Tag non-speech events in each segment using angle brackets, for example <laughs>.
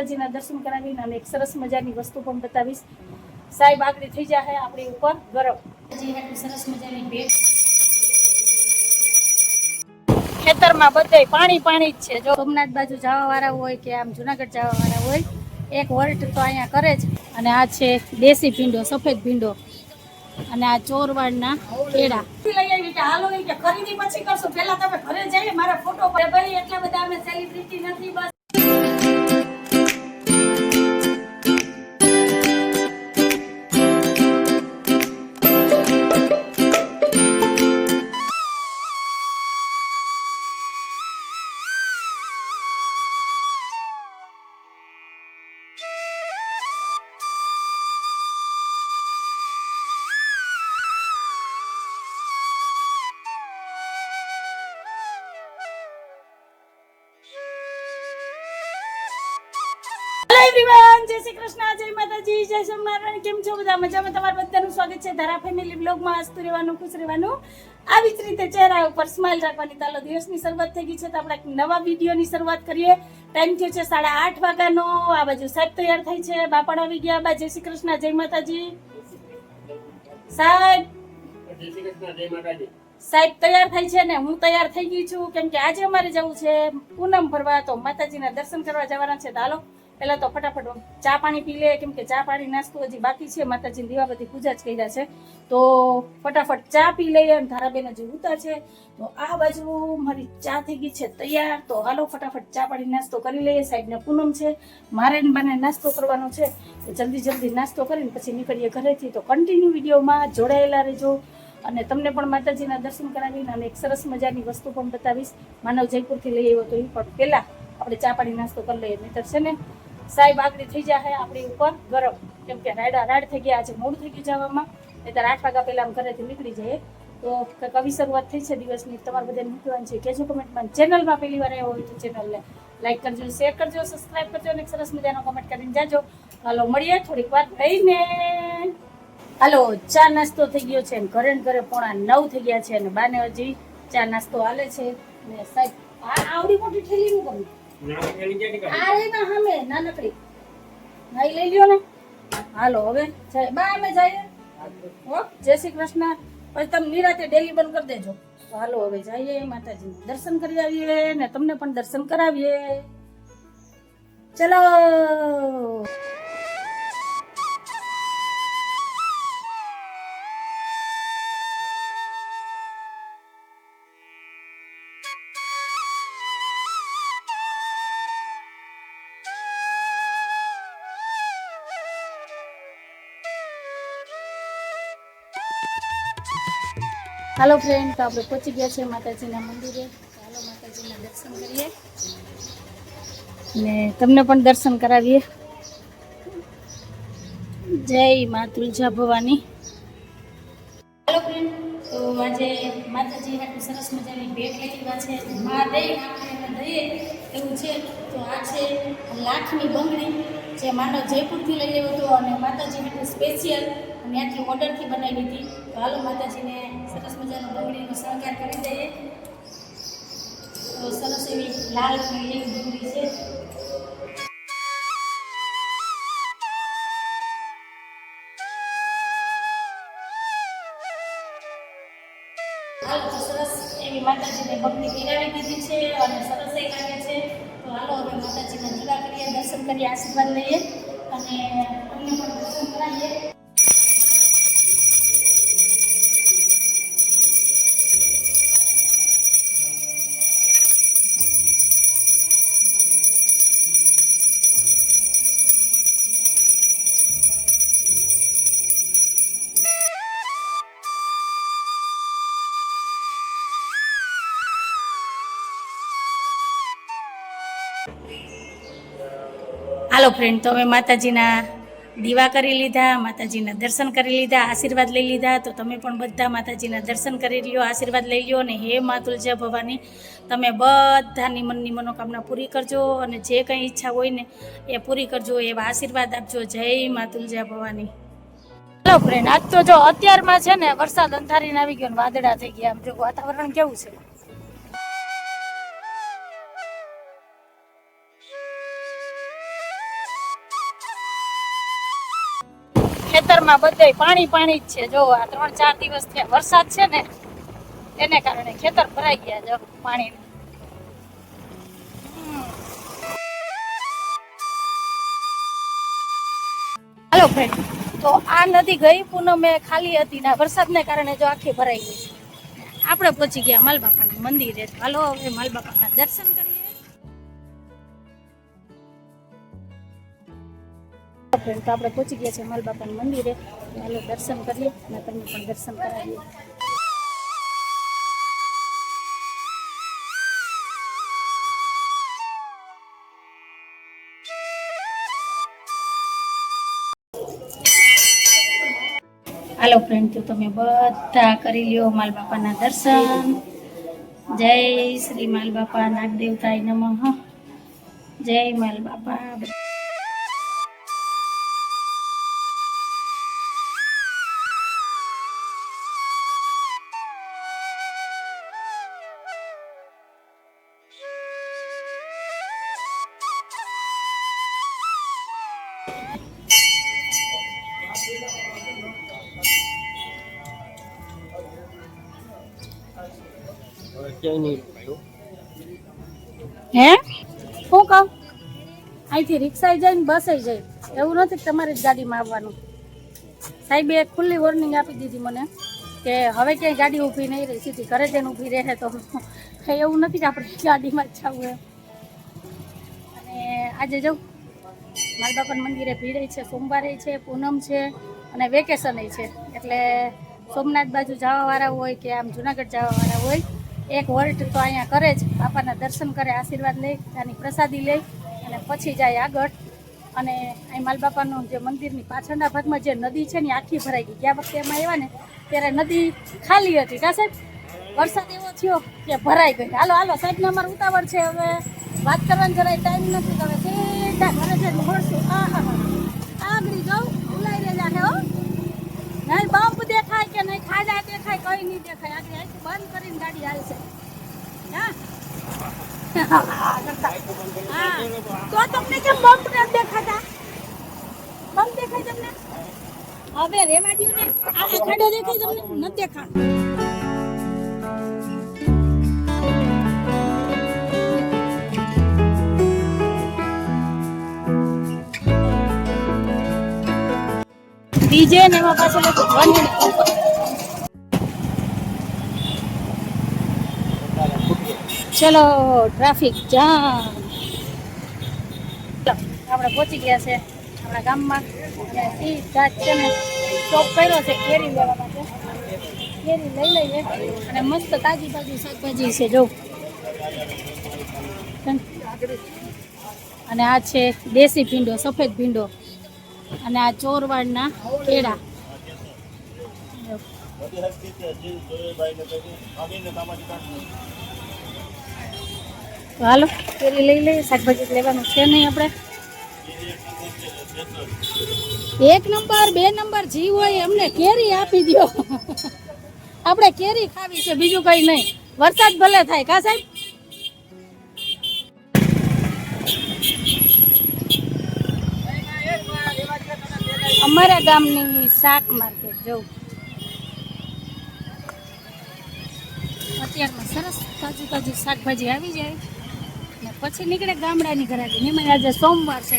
માતાજીના દર્શન કરાવીને અને એક સરસ મજાની વસ્તુ પણ બતાવીશ. સાહેબ આગળ થઈ જાય આપણી ઉપર. ગરમ. સરસ મજાની ભેટ. ખેતરમાં બધે પાણી પાણી જ છે. જો સોમનાથ બાજુ જવા વાળા હોય કે આમ જુનાગઢ જવા વાળા હોય, એક વોલ્ટ તો અહીંયા કરે જ. અને આ છે દેશી ભીંડો, સફેદ ભીંડો. અને આ ચોરવાડના કેળા. લઈ આવી કે હાલો કે ખરીદી પછી કરશું. પહેલા તમે ઘરે જઈએ, મારા ફોટો ભાઈ, એટલા બધા અમે સેલિબ્રિટી નથી, બસ. જય સોમનારાયણ, કેમ છો બધા? મજામાં? તમારું બધાનું સ્વાગત છે ધારા ફેમિલી બ્લોગમાં હસતું રહેવાનું, ખુશ રહેવાનું. આવી જ રીતે ચહેરા ઉપર સ્માઇલ રાખવાની ચાલો દિવસની શરૂઆત થઈ ગઈ છે તો આપણે એક નવા વિડીયોની શરૂઆત કરીએ. ટાઈમ થયો છે સાડા આઠ વાગ્યાનો. આ બાજુ સાહેબ તૈયાર થઈ છે. બાપણ આવી ગયા. બા, જય શ્રી કૃષ્ણ, જય માતાજી. સાહેબ. સાહેબ તૈયાર થઈ છે ને હું તૈયાર થઈ ગઈ છું. કેમ કે આજે અમારે જવું છે પૂનમ ભરવા. તો માતાજીના દર્શન કરવા જવાના છે. તો હાલો પહેલા તો ફટાફટ ચા પાણી પી લે, કેમ કે ચા પાણી નાસ્તો હજી બાકી છે. માતાજીની દીવાબત્તી પૂજા જ કર્યા છે. તો ફટાફટ ચા પી લઈએ અને ધારાબેન હજી ઉતા છે. તો આ બાજુ મારી ચા થઈ ગઈ છે તૈયાર. તો હાલો ફટાફટ ચા પાણી નાસ્તો કરી લઈએ. સાહેબને પૂનમ છે. મારે બને નાસ્તો કરવાનો છે. તો જલ્દી જલ્દી નાસ્તો કરીને પછી નીકળીએ ઘરેથી. તો કન્ટિન્યુ વિડીયોમાં જોડાયેલા રહેજો. અને તમને પણ માતાજીના દર્શન કરાવીને અને એક સરસ મજાની વસ્તુ પણ બતાવીશ. માનવ જયપુરથી લઈ આવ્યો તો એ પણ પહેલા આપણે ચા પાણી નાસ્તો કરી લઈએ. નહીતર છે ને સાહેબ આગળ થઈ જાય આપણી ઉપર, ગરમ. કેમ કે રાયડા રાડ થઈ ગયા આજે મોડું થઈ ગયું જવામાં નહીતર આઠ વાગ્યા પહેલાં ઘરેથી નીકળી જઈએ. તો કવિ શરૂઆત થઈ છે દિવસની. તમારે બધાને મૂકવાનું છે. કહેજો કમેન્ટમાં ચેનલમાં પહેલી વાર આવ્યો હોય તો ચેનલને લાઈક કરજો શેર કરજો સબસ્ક્રાઈબ કરજો અને સરસ મજાનો કમેન્ટ કરીને જાજો. હાલો, મળીએ થોડીક વાર રહીને. હાલો, ચા નાસ્તો થઈ ગયો છે ઘરે ઘરે પોણા નવ થઈ ગયા છે અને બાને હજી ચા નાસ્તો હાલે છે. ને સાહેબ, આ આવડી મોટી ઠેલી નું ગમે? નાની પેલી ક્યાંથી કાઢી? આ રે ના સામે નાનકડી નાઈ લઈ લ્યો ને. હાલો હવે બા, અમે જઈએ. હો, જય શ્રી કૃષ્ણ. પછી તમે નિરાતે ડેલી બંધ કરી દેજો. હાલો હવે જઈએ માતાજી દર્શન કરી આવીએ ને તમને પણ દર્શન કરાવીએ. ચલો! હાલો ફ્રેન્ડ તો આપણે પહોંચી ગયા છે માતાજીના મંદિરે. હાલો માતાજીના દર્શન કરીએ. ને તમને પણ દર્શન કરાવીએ. જય મા તુલજા ભવાની. હાલો ફ્રેન્ડ તો આજે માતાજી આટલી સરસ મજાની ભેટ લઈ છે. મા દઈ, આપણે દઈએ એવું છે. તો આ છે લાખની બંગડી જે માનો જયપુરથી લઈ આવ્યો હતો અને માતાજી માટે સ્પેશિયલ અને ત્યાંથી ઓર્ડરથી બનાવી હતી તો હાલો માતાજીને સરસ મજાનો બંગડીનો શણગાર કરી દઈએ. તો સરસ એવી લાલ પીળી ડુંગળી છે. હાલો, તો સરસ એવી માતાજીને ભક્તિ પહેરાવી દીધી છે અને સરસ એ લાગે છે. તો હાલો, હવે માતાજીના દીવા કરીએ, દર્શન કરીએ, આશીર્વાદ લઈએ અને અમને પણ દર્શન કરાવીએ. હાલો ફ્રેન્ડ તો હવે માતાજીના દીવા કરી લીધા, માતાજીના દર્શન કરી લીધા, આશીર્વાદ લઈ લીધા. તો તમે પણ બધા માતાજીના દર્શન કરી લ્યો, આશીર્વાદ લઈ લ્યો અને હે મા તુલજા ભવાની, તમે બધાની મનની મનોકામના પૂરી કરજો અને જે કંઈ ઈચ્છા હોય ને એ પૂરી કરજો, એવા આશીર્વાદ આપજો. જય મા તુલજા ભવાની. હેલો ફ્રેન્ડ આજ તો જો અત્યારમાં છે ને વરસાદ અંધારીને આવી ગયો વાદળા થઈ ગયા. જો વાતાવરણ કેવું છે? ખેતરમાં બધે પાણી પાણી જ છે. જો આ ત્રણ ચાર દિવસ થયા વરસાદ છે ને, એને કારણે ખેતર ભરાઈ ગયા જો પાણી હાલો ફ્રેન્ડ તો આ નદી ગઈ પૂનમે ખાલી હતી ને વરસાદને કારણે જો આખી ભરાઈ ગઈ આપણે પહોંચી ગયા માલબાપાના મંદિરે. હાલો હવે માલબાપાના દર્શન કરીએ. ફ્રેન્ડ તો આપણે પહોંચી ગયા છે માલબાપાના મંદિરે. ચાલો દર્શન કરીએ અને તમને પણ દર્શન કરાવીએ. હાલો ફ્રેન્ડ તો તમે બધા કરી લ્યો માલ બાપાના દર્શન. જય શ્રી માલ બાપા નાગ દેવતાય નમઃ. જય માલ હે? શું કહું? અહીંથી રિક્ષાએ જાય ને બસે જાય એવું નથી તમારી જ ગાડીમાં આવવાનું. સાહેબે ખુલ્લી વોર્નિંગ આપી દીધી મને કે હવે ક્યાંય ગાડી ઊભી નહીં રહી, સીધી ઘરે જઈને ઊભી રહે તો. એવું નથી કે આપણે ગાડીમાં જ જવું એમ. અને આજે જવું મારા બાપાના મંદિરે ભીડ છે, સોમવારે છે, પૂનમ છે અને વેકેશન છે. એટલે સોમનાથ બાજુ જવાવાળા હોય કે આમ જુનાગઢ જવાવાળા હોય એક વર્ટ તો અહીંયા કરે જ. બાપાના દર્શન કરે, આશીર્વાદ લે, ત્યાંની પ્રસાદી લે અને પછી જાય આગળ. અને અહીં માલબાપાનું જે મંદિરની પાછળના ભાગમાં જે નદી છે ને આખી ભરાઈ ગઈ. ગયા વખતે એમાં આવ્યા ને, ત્યારે નદી ખાલી હતી. કા સાહેબ? વરસાદ એવો થયો કે ભરાઈ ગઈ. હાલો હાલો સાહેબને અમારે ઉતાવળ છે. હવે વાત કરવાનો જરાય ટાઈમ નથી તમે સીધા ઘરે જઈને મળશું. આ હા હા આગળ જાઉં ઉલાઈ રહેલા હો. નહીં બમ્પ દેખાય કે નહીં ખાડા દેખાય કઈ નહીં દેખાય. આગળ અહીંથી બંધ કરીને ગાડી હાલશે હા? ને એમાં પાછળ ચલો, ટ્રાફિક જામ. આપણે પહોંચી ગયા છે આપણા ગામમાં. અને સીધા જ છે ને કર્યો છે કેરી લેવા માટે. કેરી લઈ લઈએ. અને મસ્ત તાજી તાજી શાકભાજી છે, જો. અને આ છે દેશી ભીંડો, સફેદ ભીંડો. અને આ ચોરવાડના કેળા. હાલો, કેરી લઈ લઈએ, શાકભાજી લેવાનું છે નહીં આપણે. એક નંબર, બે નંબર જી હોય એમને કેરી આપી દો આપણે કેરી ખાવી છે, બીજું કઈ નહીં. વરસાદ ભલે થાય, કા સાહેબ? અમારા ગામની શાક માર્કેટ જવું અત્યારમાં સરસ તાજું તાજું શાકભાજી આવી જાય. પછી નીકળે ગામડાની ઘરાકી એમાં આજે સોમવાર છે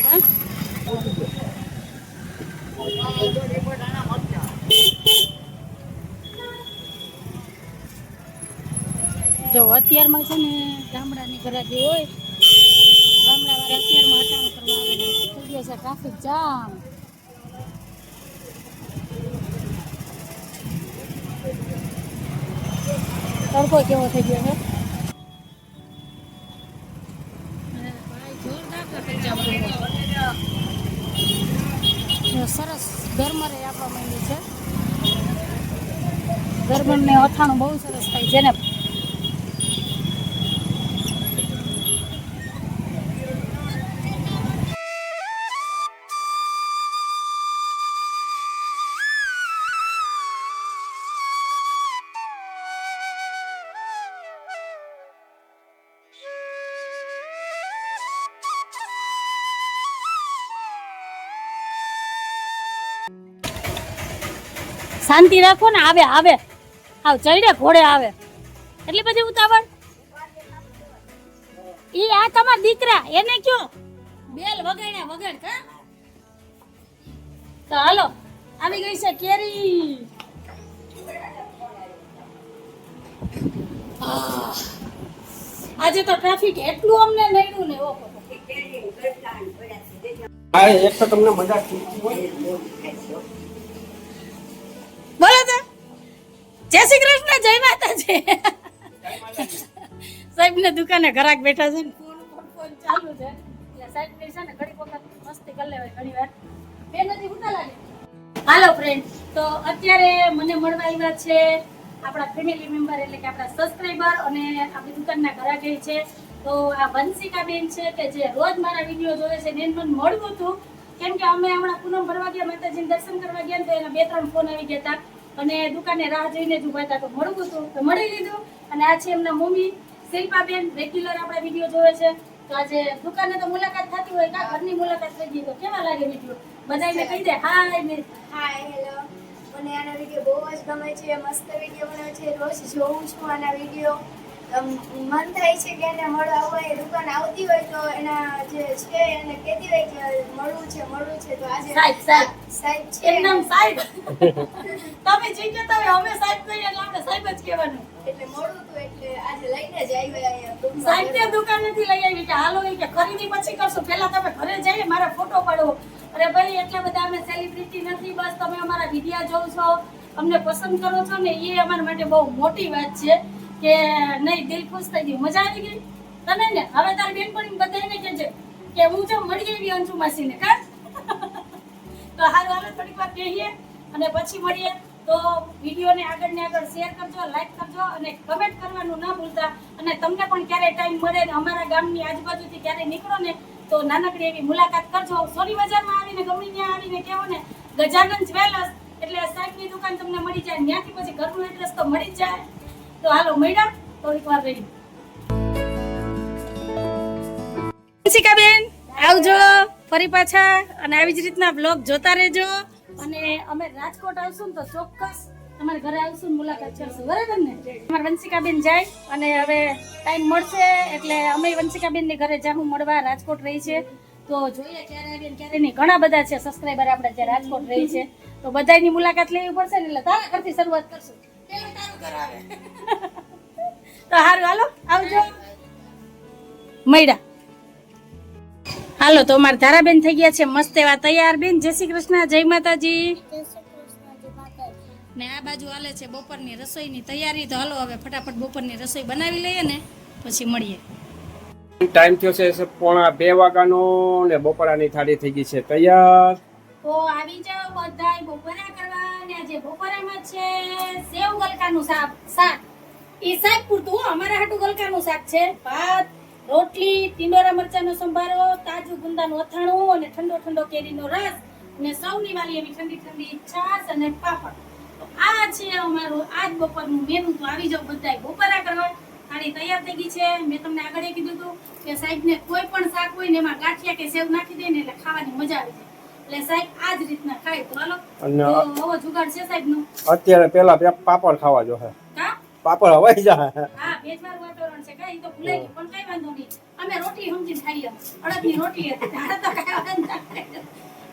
જો અત્યારમાં છે ને ગામડાની ઘરાકી હોય, ગામડાવાળા અત્યારમાં હટાણું કરવા આવે થઈ ગયો છે ટ્રાફિક જામ તડકો કેવો થઈ ગયો છે? ગરબણ ને અથાણું બહુ સરસ થાય છે ને. શાંતિ રાખો ને આવે આવે. આવ ચડે ઘોડે આવે. એટલી બધી ઉતાવળ? ઈ આ તમારા દીકરા, એને કયો? બેલ વગાડ્યા વગાડ કા? તો હાલો, આવી ગઈ છે કેરી. આજે તો ટ્રાફિક એટલું અમને નડ્યું ને, ઓહો. હા, એક તો તમને મજા બોલો તો જય શ્રી કૃષ્ણ, જય માતાજી. સાહેબ ને દુકાને ઘરાક બેઠા છે ને. ફોન ફોન ફોન ચાલુ છે. સાહેબ ને છે ને ઘણી વખત મસ્તી કરી લેવાય ઘણી વાર બે નથી ઉતા લાગે. હાલો ફ્રેન્ડ તો અત્યારે મને મળવા આવ્યા છે આપણા ફેમિલી મેમ્બર એટલે કે આપણા સબસ્ક્રાઇબર અને આપણી દુકાનના ઘરાક છે. તો આ વંશિકા બેન છે કે જે રોજ મારા વીડિયો જોવે છે એને મને મળવું હતું. કેમ કે અમે હમણાં પૂનમ ભરવા ગયા, માતાજીને દર્શન કરવા ગયા તો એના બે ત્રણ ફોન આવી ગયા હતા. અને દુકાને રાહ જોઈને જ ઊભા હતા તો મળવું હતું, તો મળી લીધું. અને આ છે એમના મમ્મી, શિલ્પાબેન રેગ્યુલર આપણા વીડિયો જોવે છે. તો આજે દુકાને તો મુલાકાત થતી હોય, કા ઘરની મુલાકાત થઈ ગઈ તો કેવા લાગે વીડિયો બધાને કહી દે, હાય મેરી હાય, હેલો. મને આના વીડિયો બહુ જ ગમે છે, મસ્ત વીડિયો બનાવે છે. રોજ જોઉં છું આના વીડિયો મન થાય છે કે એને મળવા હોય દુકાન આવતી હોય તો એના જે છે એને કહેતી હોય કે મળવું છે મળવું છે તો આજે સાહેબ, સાહેબ. સાહેબ છે. એમ નામ સાહેબ. તમે જે કહેતા હોય અમે સાહેબ કહીએ એટલે આપણે સાહેબ જ કહેવાનું. એટલે મળવું તો એટલે આજે લઈને જ આવ્યા સાહેબ ને દુકાનેથી લઈ આવી કે હાલો કે ખરીદી પછી કરશું. પહેલા તમે ઘરે જઈને મારા ફોટો પાડો અરે ભાઈ એટલા બધા અમે સેલિબ્રિટી નથી બસ તમે અમારા વિડિયા જોવ છો અમને પસંદ કરો છો ને એ અમારા માટે બહુ મોટી વાત છે. કે નહીં, દિલ ખુશ થઈ ગયું. મજા આવી ગઈ? તને ને? હવે તારી બેનપણી બધાને કહેજે કે હું જો મળી આવી અંશુ માસીને, કા? <laughs> તો હારું હવે થોડીક વાર કહીએ અને પછી મળીએ. તો વિડીયોને આગળ ને આગળ શેર કરજો લાઈક કરજો અને કમેન્ટ કરવાનું ના ભૂલતા. અને તમને પણ ક્યારે ટાઈમ મળે ને અમારા ગામની આજુબાજુથી ક્યારે નીકળો ને, તો નાનકડી એવી મુલાકાત કરજો. સોની બજારમાં આવીને, ગમે ત્યાં આવીને કહેવો ને, ગજાનંદ જ્વેલર્સ. એટલે સાહેબની દુકાન તમને મળી જાય. ત્યાંથી પછી ઘરનું એડ્રેસ તો મળી જ જાય. તો હાલો મેડમ થોડીક વાર રહી બેન આવજો ફરી પાછા અને આવી જ રીતના બ્લોગ જોતા રહેજો. અને અમે રાજકોટ આવશું ને તો ચોક્કસ તમારા ઘરે આવશું મુલાકાત કરશું બરાબર ને? અમારા વંશિકાબેન જાય અને હવે ટાઈમ મળશે એટલે અમે વંશિકાબેનની ઘરે જાહું મળવા રાજકોટ રહી છે. તો જોઈએ ક્યારે આવીએ ક્યારે નહીં. ઘણા બધા છે સબસ્ક્રાઈબર આપણે જે રાજકોટ રહી છે. તો બધાની મુલાકાત લેવી પડશે ને એટલે તારા ઘરથી શરૂઆત કરશું. તો સારું હાલો આવજો. મળ્યા. હાલો તો અમારા ધારાબેન થઈ ગયા છે. મસ્ત એવા તૈયાર બેન. જય શ્રી કૃષ્ણ જય માતાજી. ને આ બાજુ હાલે છે બપોરની રસોઈની તૈયારી. તો હાલો હવે ફટાફટ બપોરની રસોઈ બનાવી લઈએ ને પછી મળીએ. ટાઈમ થયો છે પોણા બે વાગ્યાનો ને બપોરાની થાળી થઈ ગઈ છે. તૈયાર? તો આવી જાઓ બધા બપોરા કરવા. આજે બપોરામાં છે, સેવ ગલકાનું શાક શાક. એ શાક પૂરતું અમારા હાટુ ગલકાનું શાક છે. ભાત, રોટલી, ટીંડોરા મરચાંનો સંભારો, તાજું ગુંદાનું અથાણું અને ઠંડો ઠંડો કેરીનો રસ અને સૌની વાલી એવી ઠંડી ઠંડી છાશ અને પાપડ. આ છે અમારું આજ બપોરનું મેનુ તો આવી જાઓ બધાય બપોરા કરવા. થાળી તૈયાર થઈ ગઈ છે. મેં તમને આગળ કીધું હતું કે સાહેબને કોઈ પણ શાક હોય ને એમાં ગાંઠિયા કે સેવ નાખી દે ને એટલે ખાવાની મજા આવી જાય. જ અત્યારે પેલા પાપડ ખાવા જો પાપડ હવાઈ જાય હા ભેજવાળું વાતાવરણ છે કાંઈ તો ભૂલાઈ ગયું પણ કઈ વાંધો નહીં. અમે રોટલી સમજીને ખાઈએ અડદની રોટલી હતી તારે તો કાંઈ વાંધો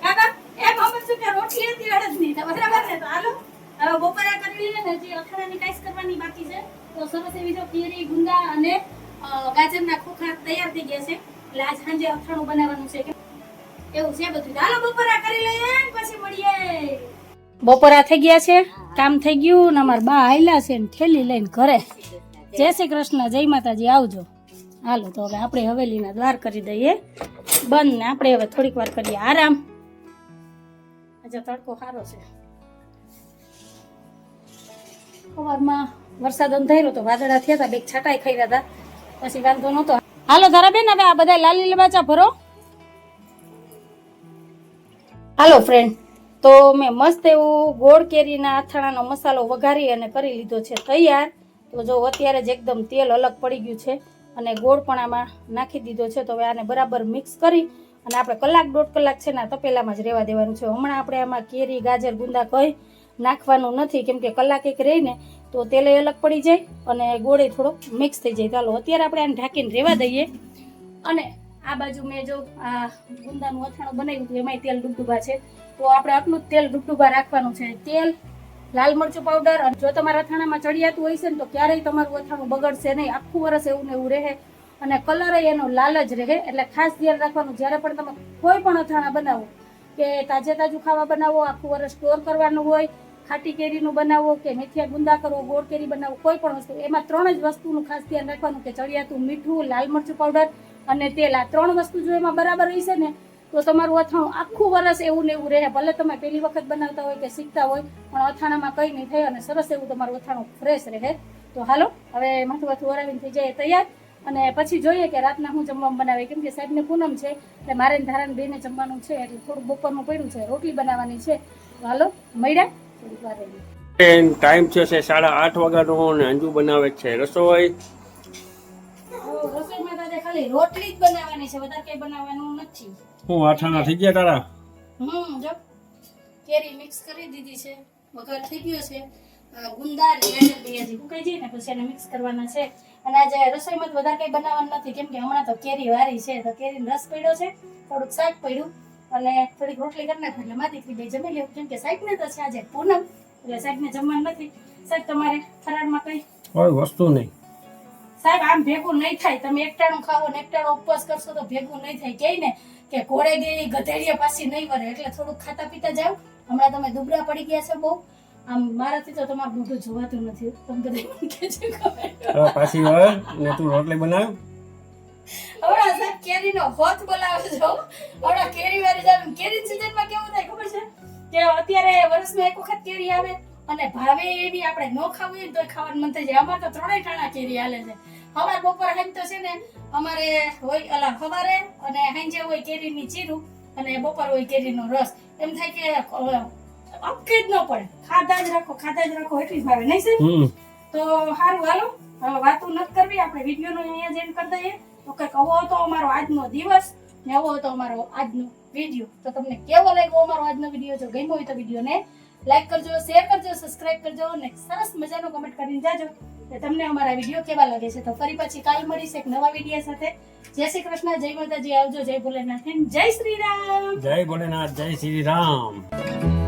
કાકા એમ અમે શું કે રોટી હતી અડદની? તો બરાબર છે તો હાલો. હવે બપોરા કરી લઈએ ને હજી અથાણાની કાંઈક કરવાની બાકી છે. તો સરસ એવી જો કેરી ગુંદા અને ગાજર ગાજરના ખોખા તૈયાર થઈ ગયા છે. એટલે આજ સાંજે અથાણું બનાવવાનું છે. એવું છે બધું. ચાલો બપોરા કરી લઈએ પછી મળીએ. બપોરા થઈ ગયા છે, કામ થઈ ગયું ને અમારા બા આયલા છે ને ઠેલી લઈને ઘરે. જય શ્રી કૃષ્ણ, જય માતાજી, આવજો. હાલો, તો હવે આપણે હવેલીના દ્વાર કરી દઈએ. બંધ ને આપણે હવે થોડીક વાર કરીએ આરામ. આજે તડકો સારો છે. સવારમાં વરસાદ અંધાર્યો તો વાદળા થયા હતા, બે છાટાઈ ખાઈ હતા. પછી વાંધો નહોતો. હાલો, ધારાબેન, હવે આ બધા લાલી લબાચા ભરો. હાલો ફ્રેન્ડ તો મેં મસ્ત એવું ગોળ કેરીના અથાણાનો મસાલો વઘારી અને કરી લીધો છે તૈયાર. તો જો અત્યારે જ એકદમ તેલ અલગ પડી ગયું છે અને ગોળ પણ આમાં નાખી દીધો છે. તો હવે આને બરાબર મિક્સ કરી અને આપણે કલાક દોઢ કલાક છે ને તપેલામાં જ રહેવા દેવાનું છે. હમણાં આપણે આમાં કેરી, ગાજર, ગુંદા કહી નાખવાનું નથી. કેમ કે કલાક એક રહીને તો તેલે અલગ પડી જાય અને ગોળે થોડો મિક્સ થઈ જાય. ચાલો અત્યારે આપણે આને ઢાંકીને રહેવા દઈએ. અને આ બાજુ મેં જો, આ ગુંદાનું અથાણું બનાવ્યું હતું, એમાંય તેલ ડૂબડૂબા છે. તો આપણે આટલું જ તેલ ડૂબડૂબા રાખવાનું છે. તેલ, લાલ મરચું પાવડર અને જો તમારા અથાણામાં ચડિયાતું હોય છે ને, તો ક્યારેય તમારું અથાણું બગડશે નહીં. આખું વરસ એવું ને એવું રહે. અને કલર એનો લાલ જ રહે. એટલે ખાસ ધ્યાન રાખવાનું, જ્યારે પણ તમે કોઈ પણ અથાણા બનાવો, કે તાજે તાજું ખાવા બનાવો, આખું વરસ સ્ટોર કરવાનું હોય, ખાટી કેરીનું બનાવો, કે મેથિયા ગુંદા કરો, ગોળ કેરી બનાવો, કોઈ પણ વસ્તુ, એમાં ત્રણ જ વસ્તુનું ખાસ ધ્યાન રાખવાનું, કે ચડિયાતું મીઠું, લાલ મરચું પાવડર અને તેલ આ ત્રણ વસ્તુ જો એમાં બરાબર હશે ને, તો તમારું અથાણું આખું વરસ એવું ને એવું રહે. ભલે તમે પહેલી વખત બનાવતા હોય કે શીખતા હોય, પણ અથાણામાં કંઈ નહીં થાય અને સરસ એવું તમારું અથાણું ફ્રેશ રહે. તો હાલો, હવે માથું વાથું વરાવીને થઈ જાય તૈયાર. અને પછી જોઈએ કે રાતના હું જમવાનું બનાવે. કેમ કે સાહેબને પૂનમ છે, એટલે મારે ધારણ બેને જમવાનું છે, એટલે થોડું બપોરનું પડ્યું છે, રોટલી બનાવવાની છે. હાલો, મળ્યા. થોડીક વાર ટાઈમ છે સાડા આઠ વાગ્યાનો અને અંજુ બનાવે છે રસોઈ. ખાલી રોટલી જ બનાવવાની છે વધારે કઈ બનાવવાનું નથી. હું આઠાણા થઈ ગયા તારા? હમ જો. કેરી મિક્સ કરી દીધી છે વઘાર થઈ ગયો છે. આ ગુંદા રેડ બે હજી ઉકાઈ જાય પછી એને મિક્સ કરવાના છે. અને આજે રસોઈમાં તો વધારે કંઈ બનાવવાનું નથી કેમ કે હમણાં તો કેરી વારી છે તો કેરીનો રસ પડ્યો છે થોડુંક શાક પડ્યું. અને થોડીક રોટલી કરી નાખો એટલે માથી થઈ બે જમી લેવું કેમ કે શાકને તો છે આજે પૂનમ એટલે શાકને જમવાનું નથી. શાક તમારે ફરાળમાં કંઈ? કોઈ વસ્તુ નહીં. સાહેબ આમ ભેગું નહીં થાય. તમે એકટાણું ખાવો ને એકટાણું ઉપવાસ કરશો તો ભેગું નહીં થાય. કે ને કે ઘોડે ગઈ ગધેડીએ પાછી નહીં વરે એટલે થોડુંક ખાતા પીતા જાવ હમણાં તમે દુબળા પડી ગયા છો બહુ. આમ મારાથી તો તમારું મોઢું જોવાતું નથી. તમે બધા છે પાછી વાર ને તું રોટલી બનાવ. હમણાં સાહેબ કેરીનો હોત બોલાવે છો હમણાં કેરી વાળી જાવ કેરી સીઝનમાં કેવું થાય ખબર છે? કે અત્યારે વર્ષમાં એક વખત કેરી આવે. અને ભાવે એવી આપણે ન ખાવી હોય તો ખાવાનું મન થઈ જાય. અમારે તો ત્રણેય ટાણા કેરી હાલે છે. અમારે બપોર હાઈ તો છે ને અમારે હોય અલા સવારે અને સાંજે હોય કેરીની ચીરું અને બપોર હોય કેરીનો રસ. એમ થાય કે અ, અપકે જ ન પડે. ખાધા જ રાખો ખાધા જ રાખો એટલી જ ભાવે. નહીં સર તો સારું હાલો. હવે વાતો નથી કરવી આપણે વિડીયોનો અહીંયા જ કરી દઈએ. તો કંઈક આવો હતો અમારો આજનો દિવસ ને આવો હતો અમારો આજનો વીડિયો. તો તમને કેવો લાગ્યો અમારો આજનો વીડિયો? જો ગમ્યો હોય તો વિડીયોને લાઈક કરજો શેર કરજો સબસ્ક્રાઇબ કરજો અને સરસ મજાનો કમેન્ટ કરીને જાજો કે તમને અમારા વીડિયો કેવા લાગે છે. તો ફરી પછી કાલ મળીશ એક નવા વીડિયો સાથે. જય શ્રી કૃષ્ણ, જય માતાજી. આવજો, જય ભોલેનાથ. જય શ્રી રામ. જય ભોલેનાથ, જય શ્રી રામ.